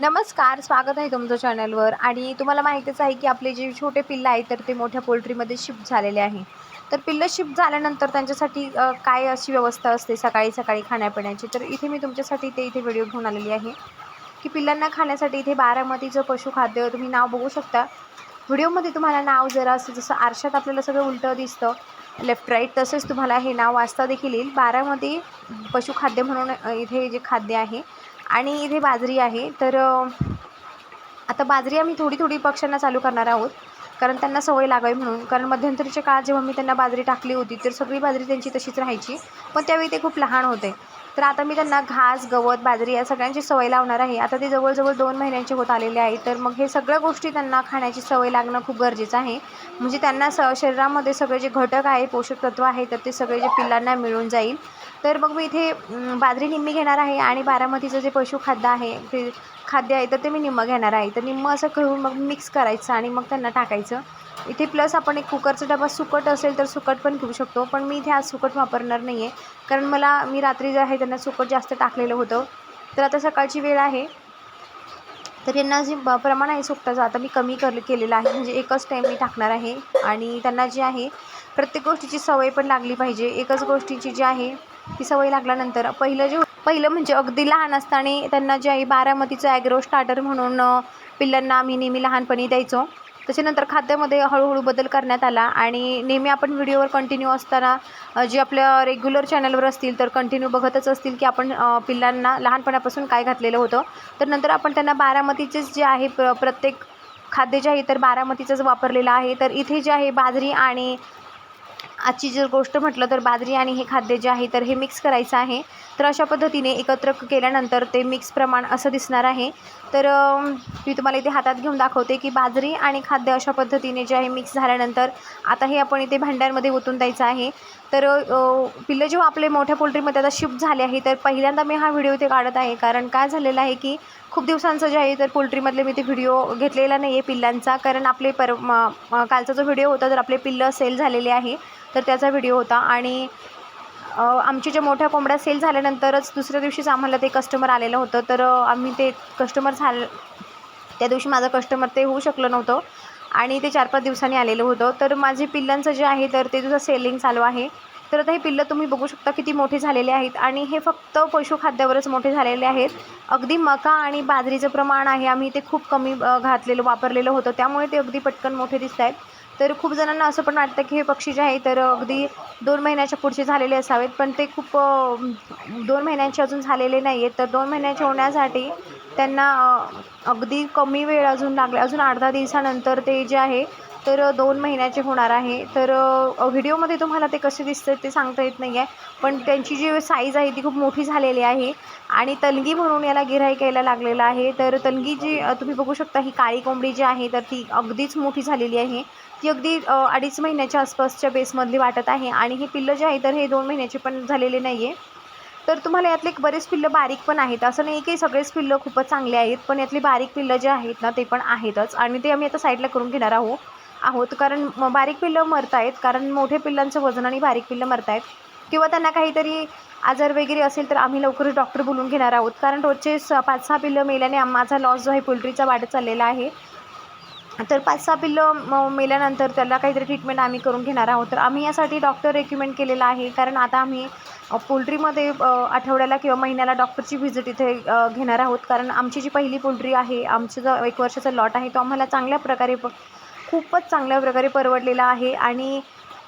नमस्कार स्वागत आहे तुमचं चॅनलवर. आणि तुम्हाला माहितीच आहे की आपले जे छोटे पिल्लं आहेत तर ते मोठ्या पोल्ट्रीमध्ये शिफ्ट झालेले आहे. तर पिल्लं शिफ्ट झाल्यानंतर त्यांच्यासाठी काय अशी व्यवस्था असते सकाळी सकाळी खाण्यापिण्याची? तर इथे मी तुमच्यासाठी ते इथे व्हिडिओ घेऊन आलेली आहे. की पिल्लांना खाण्यासाठी इथे बारामतीचं पशुखाद्य तुम्ही नाव बघू शकता. व्हिडिओमध्ये तुम्हाला नाव जरा असं जसं आरशात आपल्याला सगळं उलटं दिसतं लेफ्ट राईट तसेच तुम्हाला हे नाव वाचता देखील येईल. बारामती पशुखाद्य म्हणून इथे जे खाद्य आहे आणि इथे बाजरी आहे तर आता बाजरी आम्ही थोडी थोडी पक्ष्यांना चालू करणार आहोत. कारण त्यांना सवय लागावी म्हणून. कारण मध्यंतरीच्या काळात जेव्हा मी त्यांना बाजरी टाकली होती तर सगळी बाजरी त्यांची तशीच राहायची. पण त्यावेळी ते खूप लहान होते. तर आता मी त्यांना घास गवत बाजरी या सगळ्यांची सवय लावणार आहे. आता ते जवळजवळ दोन महिन्यांचे होत आलेले आहे. तर मग हे सगळ्या गोष्टी त्यांना खाण्याची सवय लागणं खूप गरजेचं आहे. म्हणजे त्यांना स शरीरामध्ये सगळे जे घटक आहे पोषक तत्व आहे तर ते सगळे जे पिल्लांना मिळून जाईल. तर मग मी इथे बाजरी निम्मी घेणार आहे आणि बारामतीचं जे पशुखाद्य आहे ते खाद्य आहे तर ते मी निम्मं घेणार आहे. तर निम्मं असं करून मग मिक्स करायचं आणि मग त्यांना टाकायचं. इथे प्लस आपण एक कुकरचा डबा सुकट असेल तर सुकट पण घेऊ शकतो पण मी इथे आज सुकट वापरणार नाही आहे कारण मला मी रात्री जे आहे त्यांना सुकट जास्त टाकलेलं होतं. तर आता सकाळची वेळ आहे. तर यांना जे ब- प्रमाण आहे सुकटाचं आता मी कमी कर केलेलं आहे. म्हणजे एकच टाईम मी टाकणार आहे. आणि त्यांना जे आहे प्रत्येक गोष्टीची सवय पण लागली पाहिजे. एकच गोष्टीची जी आहे ती सवय लागल्यानंतर पहिलं जे पहिलं म्हणजे अगदी लहान असताना त्यांना जे आहे बारामतीचं ॲग्रो स्टार्टर म्हणून पिल्लांना आम्ही नेहमी लहानपणी द्यायचो. त्याच्यानंतर खाद्यामध्ये हळूहळू बदल करण्यात आला आणि नेहमी आपण व्हिडिओवर कंटिन्यू असताना जे आपल्या रेग्युलर चॅनलवर असतील तर कंटिन्यू बघतच असतील की आपण पिल्लांना लहानपणापासून काय घातलेलं होतं. तर नंतर आपण त्यांना बारामतीचेच जे आहे प्र प्रत्येक खाद्य जे आहे तर बारामतीचंच वापरलेलं आहे. तर इथे जे आहे बाजरी आणि आजची जर गोष्ट म्हटलं तर बाजरी आणि हे खाद्य जे आहे तर हे मिक्स करायचं आहे. तर अशा पद्धतीने एकत्र केल्यानंतर ते मिक्स प्रमाण असं दिसणार आहे. तर मी तुम्हाला इथे हातात घेऊन दाखवते की बाजरी आणि खाद्य अशा पद्धतीने जे आहे मिक्स झाल्यानंतर आता हे आपण इथे भांड्यांमध्ये ओतून द्यायचं आहे. तर पिल्लं जेव्हा आपले मोठ्या पोल्ट्रीमध्ये आता शिफ्ट झाले आहे तर पहिल्यांदा मी हा व्हिडिओ इथे काढत आहे. कारण काय झालेलं आहे की खूप दिवसांचं जे आहे तर पोल्ट्रीमधले मी ते व्हिडिओ घेतलेला नाही आहे पिल्लांचा. कारण आपले पर म- कालचा जो व्हिडिओ होता तर आपले पिल्लं सेल झालेले आहे. तर त्याचा व्हिडिओ होता. आणि आमच्या ज्या मोठ्या कोंबड्या सेल झाल्यानंतरच दुसऱ्या दिवशीच आम्हाला ते कस्टमर आलेलं होतं. तर आम्ही ते कस्टमर झालं त्या दिवशी माझं कस्टमर ते होऊ शकलं नव्हतं. आणि ते चार पाच दिवसांनी आलेलं होतं. तर माझे पिल्लांचं जे आहे तर ते तुझं सेलिंग चालू आहे. तर आता हे पिल्लं तुम्ही बघू शकता किती मोठे झालेले आहेत. आणि हे फक्त पशुखाद्यावरच मोठे झालेले आहेत. अगदी मका आणि बाजरीचं प्रमाण आहे. आम्ही ते खूप कमी घातलेलं वापरलेलं होतं. त्यामुळे ते अगदी पटकन मोठे दिसत आहेत तर खूप जणांना असं पण वाटतं की हे पक्षी जे आहे तर अगदी दोन महिन्याच्या पुढचे झालेले असावेत. पण ते खूप दोन महिन्यांचे अजून झालेले नाही आहेत तर दोन महिन्याचे होण्यासाठी त्यांना अगदी कमी वेळ अजून लागला. अजून आठ दहा दिवसानंतर ते जे आहे तर दोन महिन्याचे होणार आहे. तर व्हिडिओमध्ये तुम्हाला ते कसे दिसतं ते सांगता येत नाही आहे पण त्यांची जी साईज आहे ती खूप मोठी झालेली आहे. आणि तलगी म्हणून याला गिऱ्हाईक यायला लागलेलं आहे. तर तलगी जी तुम्ही बघू शकता ही काळी कोंबडी जी आहे तर ती अगदीच मोठी झालेली आहे. ती अगदी अडीच महिन्याच्या आसपासच्या बेसमधली वाटत आहे. आणि हे पिल्लं जे आहे तर हे दोन महिन्याचे पण झालेले नाही आहे तर तुम्हाला यातले एक बरेच पिल्लं बारीक पण आहेत. असं नाही की सगळेच पिल्लं खूपच चांगले आहेत पण यातली बारीक पिल्लं जे आहेत ना ते पण आहेतच. आणि ते आम्ही आता साईडला करून घेणार आहोत आहोत. कारण म- बारीक पिल्लं मरत आहेत. कारण मोठे पिल्लांचं वजन आणि बारीक पिल्लं मरत आहेत. किंवा त्यांना काहीतरी आजार वगैरे असेल तर आम्ही लवकरच डॉक्टर बोलून घेणार आहोत. कारण रोजचे स पाच सहा पिल्लं मेल्याने माझा लॉस जो आहे पोल्ट्रीचा वाढत चाललेला आहे. तर पाच सहा पिल्लं म- मेल्यानंतर त्याला काहीतरी ट्रीटमेंट आम्ही करून घेणार आहोत. तर आम्ही यासाठी डॉक्टर रेकमेंड केलेला आहे. कारण आता आम्ही पोल्ट्रीमध्ये आठवड्याला किंवा महिन्याला डॉक्टरची व्हिजिट इथे घेणार आहोत. कारण आमची जी पहिली पोल्ट्री आहे आमचं जो एक वर्षाचा लॉट आहे तो आम्हाला चांगल्या प्रकारे प खूपच चांगल्या प्रकारे परवडलेला आहे. आणि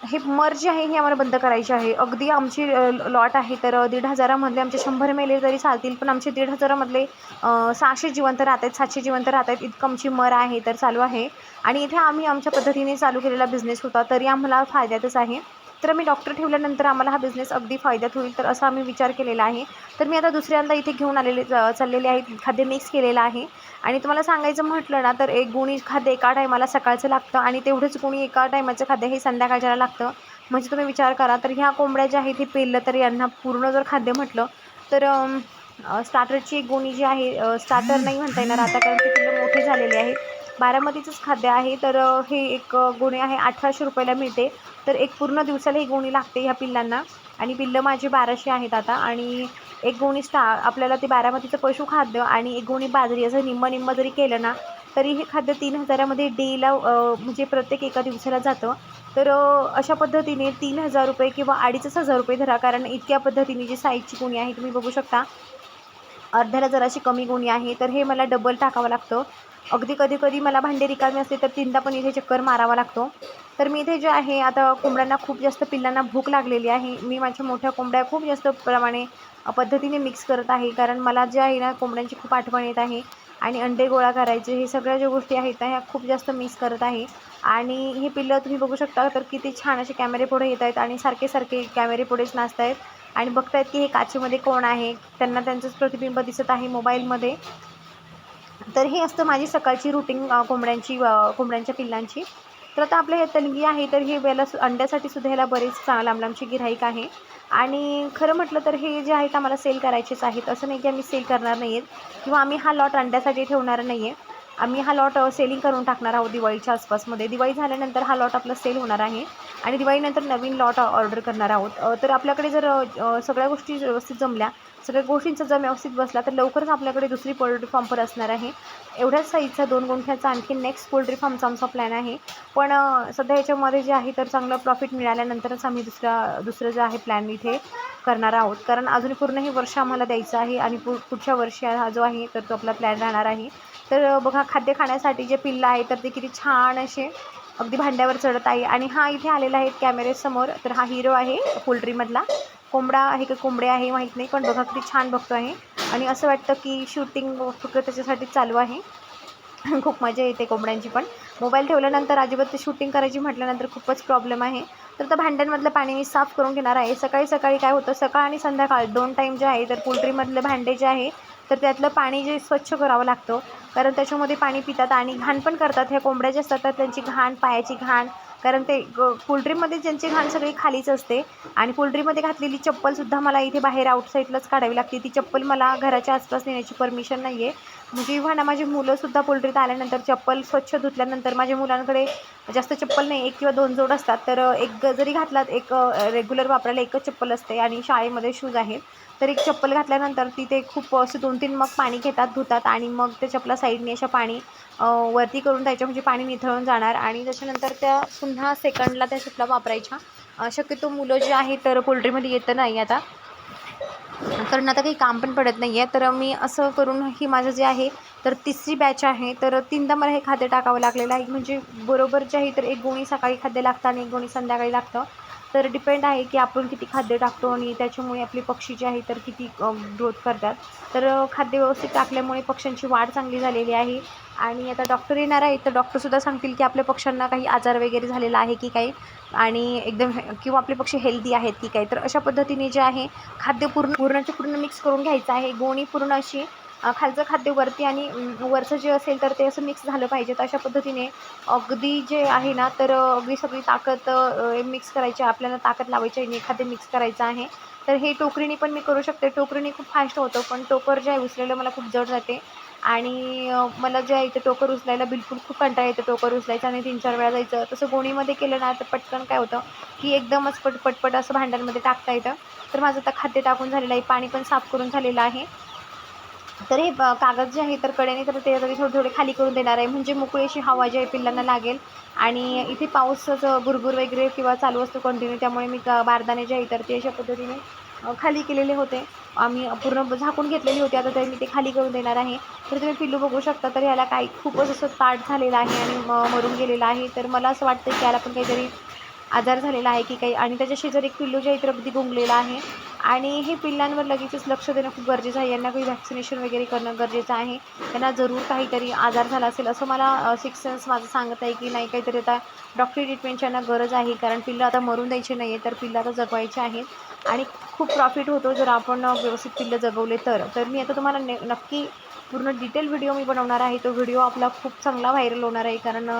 हे मर जे आहे हे आम्हाला बंद करायचे आहे. अगदी आमची लॉट आहे तर दीड हजारामधले आमचे शंभर मेले तरी चालतील पण आमचे दीड हजारामधले सहाशे जिवंत राहत आहेत सातशे जिवंत राहत आहेत इतकं आमची मर आहे तर चालू आहे. आणि इथे आम्ही आमच्या पद्धतीने चालू केलेला बिझनेस होता तरी आम्हाला फायद्यातच आहे. तर आम्ही डॉक्टर ठेवल्यानंतर आम्हाला हा बिझनेस अगदी फायद्यात होईल तर असा आम्ही विचार केलेला आहे. तर मी आता दुसऱ्यांदा इथे घेऊन आलेले चाललेले आहेत खाद्य मिक्स केलेलं आहे. आणि तुम्हाला सांगायचं म्हटलं ना तर एक गुणी खाद्य एका टायमाला सकाळचं लागतं आणि तेवढंच गुणी एका टायमाचं खाद्य हे संध्याकाळच्याला लागतं. म्हणजे तुम्ही विचार करा तर ह्या कोंबड्या ज्या आहेत हे पेरलं तर यांना पूर्ण जर खाद्य म्हटलं तर स्टार्टरची एक गोणी जी आहे स्टार्टर नाही म्हणता येणार आता कारण ते पिल्लं मोठे झालेले आहेत. बारामतीचंच खाद्य आहे तर हे एक अ, गोणी आहे अठराशे रुपयाला मिळते. तर एक पूर्ण दिवसाला ही गोणी लागते ह्या पिल्लांना. आणि पिल्लं माझी बाराशे आहेत आता आणि एक गोणी स्टा आपल्याला ते बारामतीचं पशुखाद्य आणि एक गोणी बाजरी असं निम्म निम्म जरी केलं ना तरी हे खाद्य तीन हजारामध्ये डेला म्हणजे प्रत्येक एका दिवसाला जातं. तर अशा पद्धतीने तीन हजार रुपये किंवा अडीचच हजार रुपये धरा कारण इतक्या पद्धतीने जी साईजची कोणी आहे तुम्ही बघू शकता. अर्ध्याला जराशी कमी गुणी आहे तर हे मला डबल टाकावं लागतं. अगदी कधी कधी मला भांडे रिकामे असते तर तीनदा पण इथे चक्कर मारावा लागतो. तर मी इथे जे आहे आता कोंबड्यांना खूप जास्त पिल्लांना भूक लागलेली आहे. मी माझ्या मोठ्या कोंबड्या खूप जास्त प्रमाणे पद्धतीने मिक्स करत आहे. कारण मला जे आहे ना कोंबड्यांची खूप आठवण येत आहे. आणि अंडे गोळा करायचे हे सगळ्या ज्या गोष्टी आहेत ना ह्या खूप जास्त मिस करत आहे. आणि हे पिल्लं तुम्ही बघू शकता तर किती छान असे कॅमेरे पुढे येत आहेत आणि सारखे सारखे कॅमेरे पुढेच नाचत आहेत आणि बघतायत की हे काचेमध्ये कोण आहे? त्यांना त्यांचंच प्रतिबिंब दिसत आहे मोबाईलमध्ये. तर हे असतं माझी सकाळची रुटीन कोंबड्यांची कोंबड्यांच्या पिल्लांची. तर आता आपलं हे तलगी आहे तर हे वेळेला सु- अंड्यासाठी सुद्धा ह्याला बरेच चा- लांब लांबची गिऱ्हाईक आहे. आणि खरं म्हटलं तर हे जे आहेत आम्हाला सेल करायचेच आहेत. असं नाही की आम्ही सेल करणार नाही आहेत किंवा आम्ही हा लॉट अंड्यासाठी ठेवणार नाही आहे आम्ही हा लॉट सेलिंग करून टाकणार आहोत दिवाळीच्या आसपासमध्ये. दिवाळी झाल्यानंतर हा लॉट आपला सेल होणार आहे. आणि दिवाळीनंतर नवीन लॉट ऑर्डर करणार आहोत. तर आपल्याकडे जर सगळ्या गोष्टी व्यवस्थित जमल्या सगळ्या गोष्टींचा जर व्यवस्थित बसला तर लवकरच आपल्याकडे दुसरी पोल्ट्री फार्म पण असणार आहे. एवढ्याच साईजचा दोन गुंठ्याचा आणखी नेक्स्ट पोल्ट्री फार्मचा आमचा प्लॅन आहे. पण सध्या याच्यामध्ये जे आहे तर चांगलं प्रॉफिट मिळाल्यानंतरच आम्ही दुसरा दुसरं जे आहे प्लॅन इथे करणार आहोत. कारण अजून पूर्ण हे वर्ष आम्हाला द्यायचं आहे आणि पु पुढच्या वर्षी हा जो आहे तर तो आपला प्लॅन राहणार आहे. तर बघा खाद्य खाण्यासाठी जे पिल्लं आहे तर ते किती छान असे अगदी भांड्यावर चढत आहे. आणि हा इथे आलेला आहे कॅमेरेसमोर. तर हा हिरो आहे पोल्ट्रीमधला कोंबडा आहे का कोंबडे आहे माहीत नाही पण बघा किती छान बघतो आहे. आणि असं वाटतं की शूटिंग फक्त त्याच्यासाठी चालू आहे. खूप मजा येते कोंबड्यांची पण. मोबाईल ठेवल्यानंतर अजिबात ते शूटिंग करायची म्हटल्यानंतर खूपच प्रॉब्लेम आहे. तर त्या भांड्यांमधलं पाणी मी साफ करून घेणार आहे. सकाळी सकाळी काय होतं सकाळ आणि संध्याकाळ दोन टाईम जे आहे तर पोल्ट्रीमधले भांडे जे आहे तर त्यातलं पाणी जे स्वच्छ करावं लागतं कारण त्याच्यामध्ये पाणी पितात आणि घाण पण करतात. ह्या कोंबड्या ज्या असतात त्यांची घाण पायाची घाण कारण ते ग पोल्ट्रीमध्ये ज्यांची घाण सगळी खालीच असते. आणि पोल्ट्रीमध्ये घातलेली चप्पलसुद्धा मला इथे बाहेर आउटसाईडलाच काढावी लागते. ती चप्पल मला घराच्या आसपास नेण्याची परमिशन नाही आहे म्हणजे इव्हा ना माझी मुलंसुद्धा पोल्ट्रीत आल्यानंतर चप्पल स्वच्छ धुतल्यानंतर माझ्या मुलांकडे जास्त चप्पल नाही. एक किंवा दोन जोड असतात. तर एक जरी घातलात एक रेग्युलर वापरायला एकच चप्पल असते आणि शाळेमध्ये शूज आहेत. तर एक चप्पल घातल्यानंतर तिथे खूप असं दोन तीन मग पाणी घेतात धुतात आणि मग त्या चपला साईडने अशा पाणी वरती करून त्याच्या म्हणजे पाणी निथळून जाणार आणि त्याच्यानंतर त्या पुन्हा सेकंडला त्या चपला वापरायच्या. शक्यतो मुलं जे आहे तर पोल्ट्रीमध्ये येतं नाही आता. कारण आता काही काम पण पडत नाही आहे तर मी असं करून ही माझं जे आहे तर तिसरी बॅच आहे. तर तीनदा मला हे खाद्य टाकावं लागलेलं आहे. म्हणजे बरोबर जे आहे तर एक गोणी सकाळी खाद्य लागतं आणि एक गोणी संध्याकाळी लागतं. तर डिपेंड आहे की आपण किती खाद्य टाकतो आणि त्याच्यामुळे आपली पक्षी जे आहे तर किती ग्रोथ करतात. तर खाद्य व्यवस्थित टाकल्यामुळे पक्ष्यांची वाढ चांगली झालेली आहे. आणि आता डॉक्टर येणार आहे तर डॉक्टरसुद्धा सांगतील की आपल्या पक्ष्यांना काही आजार वगैरे झालेला आहे की काही? आणि एकदम किंवा आपले पक्षी हेल्दी आहेत की काही? तर अशा पद्धतीने जे आहे खाद्य पूर्ण पूर्णाचे पूर्ण मिक्स करून घ्यायचं आहे. गोणी पूर्ण अशी खालचं खाद्य वरती आणि वरचं जे असेल तर ते असं मिक्स झालं पाहिजे. तर अशा पद्धतीने अगदी जे आहे ना तर अगदी सगळी ताकद मिक्स करायची आहे. आपल्याला ताकद लावायची आहे आणि एखादे मिक्स करायचं आहे. तर हे टोकरीने पण मी करू शकते. टोकरीने खूप फास्ट होतं पण टोकर जे आहे उचलेलं मला खूप जड जाते. आणि मला जे आहे ते टोकर उचलायला बिलकुल खूप कंटाळा येतं टोकर उचलायचं आणि तीन चार वेळा जायचं. तसं गोणीमध्ये केलं ना तर पटकन काय होतं की एकदमच पट पटपट असं भांड्यांमध्ये टाकता येतं. तर माझं आता खाद्य टाकून झालेलं आहे. पाणी पण साफ करून झालेलं आहे. तर हे कागद जे आहे तर कडेने तर ते थोडे थोडे खाली करून देणार आहे. म्हणजे मोकळी अशी हवा जी आहे पिल्लांना लागेल. आणि इथे पाऊसच गुरगुर वगैरे किंवा चालू असतो कंटिन्यू त्यामुळे मी बारदाने जे आहे तर ते अशा पद्धतीने खाली केलेले होते. आम्ही पूर्ण झाकून घेतलेली होती. आता तरी मी ते खाली करून देणार आहे. तर तुम्ही पिल्लू बघू शकता तर याला काही खूपच असं ताट झालेलं आहे आणि म मरून गेलेलं आहे. तर मला असं वाटतं की याला पण काहीतरी आजार झालेला आहे की काही. आणि त्याच्या शेजारी एक पिल्लू जे आहे तर अगदी गुंगलेलं आहे. आणि हे पिल्लांवर लगेचच लक्ष देणं खूप गरजेचं आहे. यांना काही व्हॅक्सिनेशन वगैरे करणं गरजेचं आहे. त्यांना जरूर काहीतरी आजार झाला असेल असं मला सिक्स सेन्स माझं सांगत आहे की नाही काहीतरी आता डॉक्टरी ट्रीटमेंटची यांना गरज आहे. कारण पिल्लं आता मरून द्यायची नाही आहे तर पिल्लं आता जगवायचे आहेत. आणि खूप प्रॉफिट होतो जर आपण व्यवस्थित पिल्लं जगवले तर. तर मी आता तुम्हाला ने नक्की पूर्ण डिटेल व्हिडिओ मी बनवणार आहे. तो व्हिडिओ आपला खूप चांगला व्हायरल होणार आहे. कारण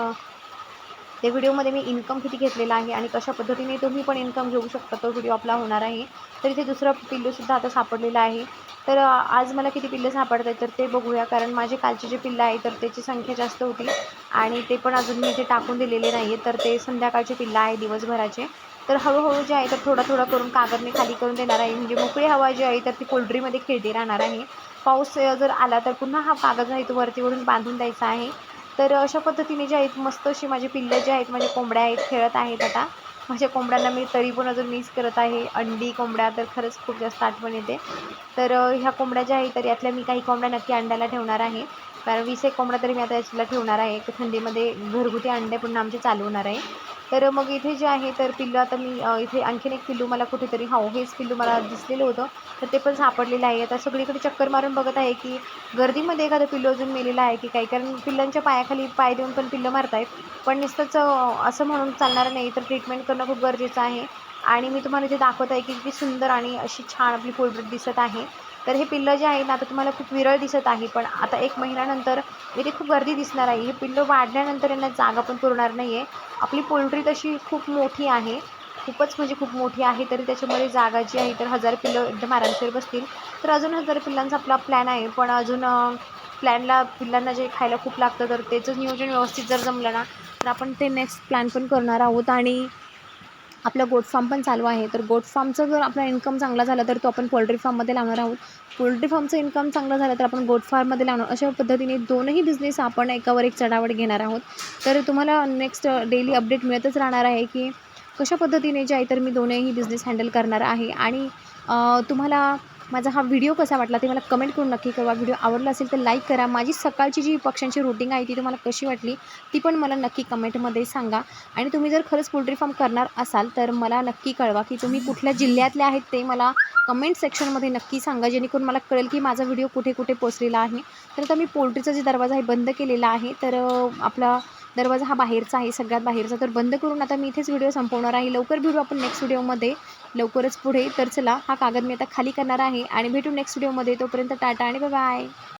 त्या व्हिडिओमध्ये मी इन्कम किती घेतलेला आहे आणि कशा पद्धतीने तुम्ही पण इन्कम घेऊ शकता तो व्हिडिओ आपला होणार आहे. तर इथे दुसरं पिल्लूसुद्धा आता सापडलेलं आहे. तर आज मला किती पिल्लं सापडत आहेत तर ते बघूया कारण माझे कालचे जे पिल्लं आहे तर त्याची संख्या जास्त होती आणि ते पण अजून मी इथे टाकून दिलेले नाही आहे तर ते संध्याकाळचे पिल्लं आहे दिवसभराचे. तर हळूहळू जे आहे तर थोडा थोडा करून कागद मी खाली करून देणार आहे. म्हणजे मोकळी हवा जी आहे तर ती पोल्ट्रीमध्ये खेळती राहणार आहे. पाऊस जर आला तर पुन्हा हा कागद आहे तो वरती वरून बांधून द्यायचा आहे. तर अशा पद्धतीने जे आहेत मस्त अशी माझी पिल्लं जे आहेत माझ्या कोंबड्या आहेत खेळत आहेत आता. माझ्या कोंबड्यांना मी तरी पण अजून मिस करत आहे. अंडी कोंबड्या तर खरंच खूप जास्त आठवण येते. तर ह्या कोंबड्या ज्या आहेत तर यातल्या मी काही कोंबड्या नक्की अंड्याला ठेवणार आहे. कारण वीस एक कोंबड्या तरी मी आता याच्याला ठेवणार आहे. थंडीमध्ये घरगुती अंडे पुन्हा आमचे चालू होणार आहे. तर मग इथे जे आहे तर पिल्लू आता मी इथे आणखीन एक पिल्लू मला कुठेतरी हो हेच पिल्लू मला दिसलेलं होतं. तर ते पण सापडलेलं आहे. आता सगळीकडे चक्कर मारून बघत आहे की गर्दीमध्ये एखादं पिल्लू अजून मेलेलं आहे की काही कारण पिल्लांच्या पायाखाली पाय देऊन पण पिल्लं मारतायत. पण नुसतंच असं म्हणून चालणार नाही. तर ट्रीटमेंट करणं खूप गरजेचं आहे. आणि मी तुम्हाला इथे दाखवत आहे की किती सुंदर आणि अशी छान आपली पोल्ट्री दिसत आहे. तर हे पिल्लं जे आहे ना आता तुम्हाला खूप विरळ दिसत आहे पण आता एक महिन्यानंतर म्हणजे इथे खूप गर्दी दिसणार आहे. हे पिल्लं वाढल्यानंतर यांना जागा पण पुरणार नाही आहे आपली पोल्ट्री तशी खूप मोठी आहे. खूपच म्हणजे खूप मोठी आहे तरी त्याच्यामध्ये जागा जी आहे तर हजार पिल्लं एकदम आरामशीर बसतील. तर अजून हजार पिल्लांचा आपला प्लॅन आहे पण अजून प्लॅनला पिल्लांना जे खायला खूप लागतं तर त्याचं नियोजन व्यवस्थित जर जमलं ना तर आपण ते नेक्स्ट प्लॅन पण करणार आहोत. आणि आपलं गोट फार्म पण चालू आहे. तर गोट फार्मचं जर आपला इन्कम चांगला झाला तर तो आपण पोल्ट्री फार्ममध्ये लावणार आहोत. पोल्ट्री फार्मचं इन्कम चांगलं झालं तर आपण गोट फार्ममध्ये लावणार. अशा पद्धतीने दोनही बिझनेस आपण एकावर एक चढावड घेणार आहोत. तर तुम्हाला नेक्स्ट डेली अपडेट मिळतच राहणार आहे की कशा पद्धतीने जे आहे तर मी दोनही बिझनेस हँडल करणार आहे. आणि तुम्हाला माझा हा व्हिडिओ कसा वाटला ते मला कमेंट करून नक्की कळवा. व्हिडिओ आवडला असेल तर लाईक करा. माझी सकाळची जी पक्ष्यांची रुटीन आहे ती तुम्हाला कशी वाटली ती पण मला नक्की कमेंटमध्ये सांगा. आणि तुम्ही जर खरंच पोल्ट्री फार्म करणार असाल तर मला नक्की कळवा की तुम्ही कुठल्या जिल्ह्यातले आहेत ते मला कमेंट सेक्शनमध्ये नक्की सांगा. जेणेकरून मला कळेल की माझा व्हिडिओ कुठे कुठे पोचलेला आहे. तर आता मी पोल्ट्रीचा जे दरवाजा आहे बंद केलेला आहे. तर आपला दरवाजा हा बाहेरचा आहे. सगळ्यात बाहेरचा तर बंद करून आता मी इथेच व्हिडिओ संपवणार आहे. लवकर भेटू आपण नेक्स्ट व्हिडिओमध्ये लवकरच पुढे. तर चला हा कागद मी आता खाली करणार आहे आणि भेटू नेक्स्ट व्हिडिओमध्ये तोपर्यंत टाटा आणि बाय